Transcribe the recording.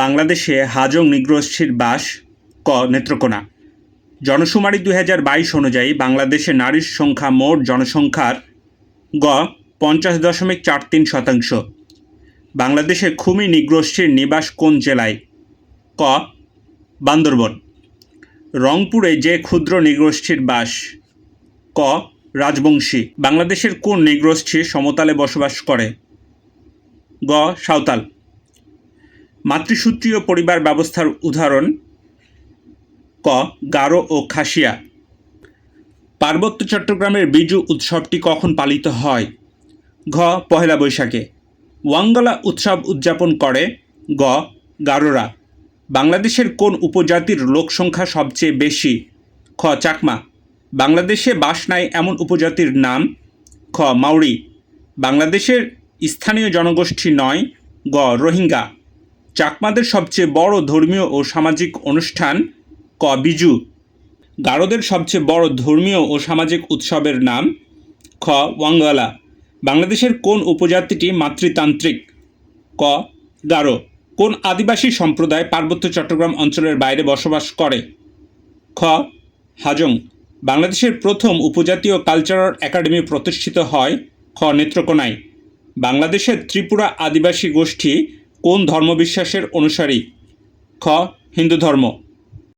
বাংলাদেশে হাজং নিগ্রোষ্ঠীর বাস ক নেত্রকোনা। জনশুমারি দুই হাজার বাইশ অনুযায়ী বাংলাদেশে নারীর সংখ্যা মোট জনসংখ্যার গ পঞ্চাশ দশমিক চার তিন শতাংশ। বাংলাদেশে খুমি নিগ্রোষ্ঠীর নিবাস কোন জেলায়? ক বান্দরবন। রংপুরে যে ক্ষুদ্র নিগ্রোষ্ঠীর বাস, ক রাজবংশী। বাংলাদেশের কোন নিগ্রোষ্ঠী সমতলে বসবাস করে? গ সাঁওতাল। মাতৃসূত্রীয় পরিবার ব্যবস্থার উদাহরণ ক, গারো ও খাসিয়া। পার্বত্য চট্টগ্রামের বিজু উৎসবটি কখন পালিত হয়? ঘ, পহেলা বৈশাখে। ওয়াঙ্গলা উৎসব উদযাপন করে গ, গারোরা। বাংলাদেশের কোন উপজাতির লোকসংখ্যা সবচেয়ে বেশি? খ, চাকমা। বাংলাদেশে বাস নাই এমন উপজাতির নাম? খ, মাউরি। বাংলাদেশের স্থানীয় জনগোষ্ঠী নয়। গ, রোহিঙ্গা। চাকমাদের সবচেয়ে বড় ধর্মীয় ও সামাজিক অনুষ্ঠান ক বিজু গারোদের সবচেয়ে বড় ধর্মীয় ও সামাজিক উৎসবের নাম খ ওয়াঙ্গালা। বাংলাদেশের কোন উপজাতিটি মাতৃতান্ত্রিক? ক গারো। কোন আদিবাসী সম্প্রদায় পার্বত্য চট্টগ্রাম অঞ্চলের বাইরে বসবাস করে? খ হাজং। বাংলাদেশের প্রথম উপজাতীয় কালচারাল একাডেমি প্রতিষ্ঠিত হয় খ নেত্রকোনায়। বাংলাদেশের ত্রিপুরা আদিবাসী গোষ্ঠী কোন ধর্মবিশ্বাসের অনুসারী? খ. হিন্দু ধর্ম